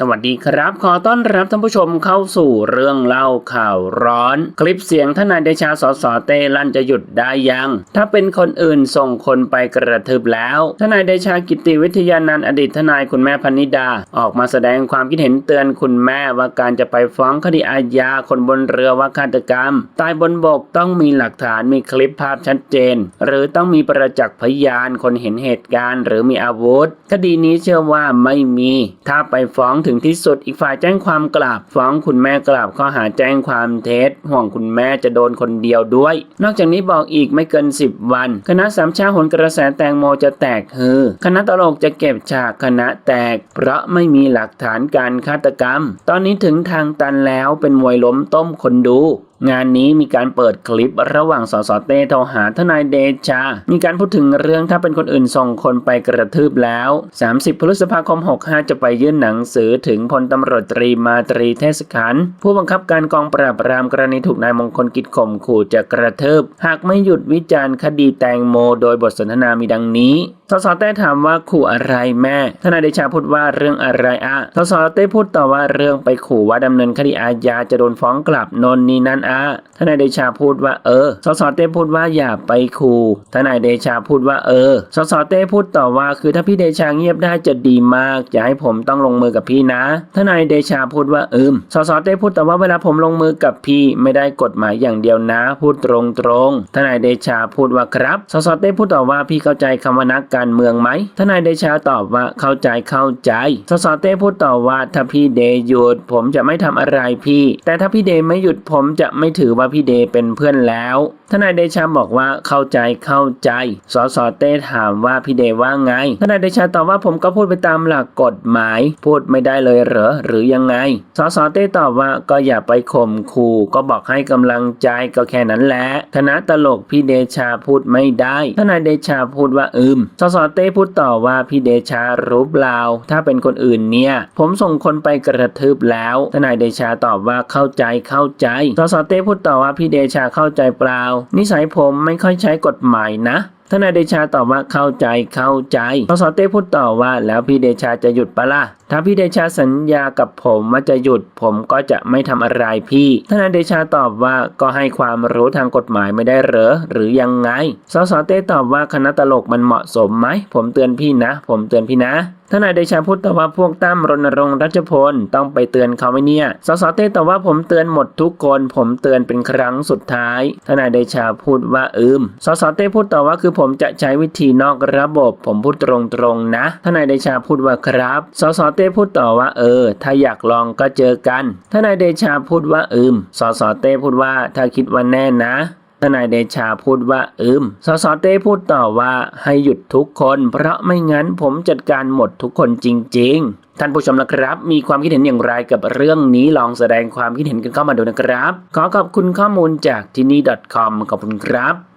สวัสดีครับ ขอต้อนรับท่านผู้ชมเข้าสู่เรื่องเล่าข่าวร้อน คลิปเสียงทนายเดชาสสเตลั่นจะหยุดได้ยัง ถ้าเป็นคนอื่นส่งคนไปกระทืบแล้วทนายเดชากิติวิทยานันท์อดีตทนายคุณแม่พนิดา ออกมาแสดงความคิดเห็นเตือนคุณแม่ว่าการจะไปฟ้องคดีอาญาคนบนเรือว่าฆาตกรรม ตายบนบกต้องมีหลักฐานมีคลิปภาพชัดเจน หรือต้องมีประจักษ์พยานคนเห็นเหตุการณ์ หรือมีอาวุธ คดีนี้เชื่อว่าไม่มี ถ้าไปฟ้องถึงที่สุดอีกฝ่ายแจ้งความกลับฟ้องคุณแม่กลับข้อหาแจ้งความเท็จห่วงคุณแม่จะโดนคนเดียวด้วย นอกจากนี้บอกอีกไม่เกิน 10 วัน คณะสามชาหนกระแสแตงโมจะแตกฮือ คณะตลกจะเก็บฉากคณะแตก เพราะไม่มีหลักฐานการฆาตกรรม ตอนนี้ถึงทางตันแล้วเป็นมวยล้มต้มคนดู งานนี้มีการเปิดคลิประหว่างสสเต้โทรหาทนายเดชา มีการพูดถึงเรื่องถ้าเป็นคนอื่นส่งคนไปกระทืบแล้ว 30 พฤษภาคม 65 จะไปยื่นหนังสือถึงพลตำรวจตรีมาตรีเทศขัน ผู้บังคับการกองปราบปรามกรณีถูกนายมงคลกิจข่มขู่จะกระทืบ หากไม่หยุดวิจารณ์คดีแตงโม โดยบทสนทนามีดังนี้สสเต้ถามว่าขู่อะไรแม่ ทนายเดชาพูดว่าเรื่องอะไรอะสสเต้พูดต่อว่าเรื่องไปขู่ว่าดำเนินคดีอาญาจะโดนฟ้องกลับนนนี่นั่นอะทนายเดชาพูดว่าเออสสเต้พูดว่าอย่าไปขู่ทนายเดชาพูดว่าเออสสเต้พูดต่อว่าคือถ้าพี่เดชาเงียบได้จะดีมากอย่าให้ผมต้องลงมือกับพี่นะทนายเดชาพูดว่าอืมสสเต้พูดแต่ว่าเวลาผมลงมือกับพี่ไม่ได้กฎหมายอย่างเดียวนะ พูดตรงตรงๆทนายเดชาพูดว่าครับสสเต้พูดต่อว่าพี่เข้าใจคำว่านักการเมืองไหมทนายเดชาตอบว่าเข้าใจเข้าใจสสเต้พูดต่อว่าถ้าพี่เดหยุดผมจะไม่ทำอะไรพี่ แต่ถ้าพี่เดไม่หยุดผมจะไม่ถือว่าพี่เดเป็นเพื่อนแล้วทนายเดชาบอกว่าเข้าใจเข้าใจสสเต้ถามว่าพี่เดว่าไงทนายเดชาตอบว่าผมก็พูดไปตามหลักกฎหมาย พูดไม่ได้เลยเหรอหรือยังไงสสเต้ตอบว่าก็อย่าไปข่มขู่ก็บอกให้กำลังใจก็แค่นั้นแหละคณะตลกพี่เดชาพูดไม่ได้ทนายเดชาพูดว่าอืมสสเต้พูดต่อว่าพี่เดชารู้เปล่าถ้าเป็นคนอื่นเนี่ย ผมส่งคนไปกระทืบแล้วทนายเดชาตอบว่าเข้าใจเข้าใจสสเต้พูดต่อว่าพี่เดชาเข้าใจเปล่า นิสัยผมไม่ค่อยใช้กฎหมายนะทนายเดชาตอบว่าเข้าใจเข้าใจสสเต้พูดต่อว่าแล้วพี่เดชาจะหยุดปะล่ะ ถ้าพี่เดชาสัญญากับผมว่าจะหยุดผมก็จะไม่ทำอะไรพี่ทนายเดชาตอบว่าก็ให้ความรู้ทางกฎหมายไม่ได้เหรอหรือยังไงสสเต้ตอบว่าคณะตลกมันเหมาะสมไหมผมเตือนพี่นะ ผมเตือนพี่นะทนายเดชาพูดแต่ว่าพวกตั้มรณรงค์รัชพลต้องไปเตือนเขาไหมเนี่ย สสเต้แตอบว่าผมเตือนหมดทุกคน ผมเตือนเป็นครั้งสุดท้าย ทนายเดชาพูดว่าอืม สสเต้พูดต่อว่าคือผมจะใช้วิธีนอกระบบ ผมพูดตรงๆนะ ทนายเดชาพูดว่าครับ สสเต้พูดต่อว่าเออ ถ้าอยากลองก็เจอกัน ทนายเดชาพูดว่าอืม สสเต้พูดว่าถ้าคิดว่าแน่นะ ทนายเดชาพูดว่าอืม สสเต้พูดต่อว่าให้หยุดทุกคน เพราะไม่งั้นผมจัดการหมดทุกคนจริง ๆท่านผู้ชมนะครับ มีความคิดเห็นอย่างไรกับเรื่องนี้ลองแสดงความคิดเห็นกันเข้ามาดูนะครับ ขอขอบคุณข้อมูลจากที่นี่ .com ขอบคุณครับ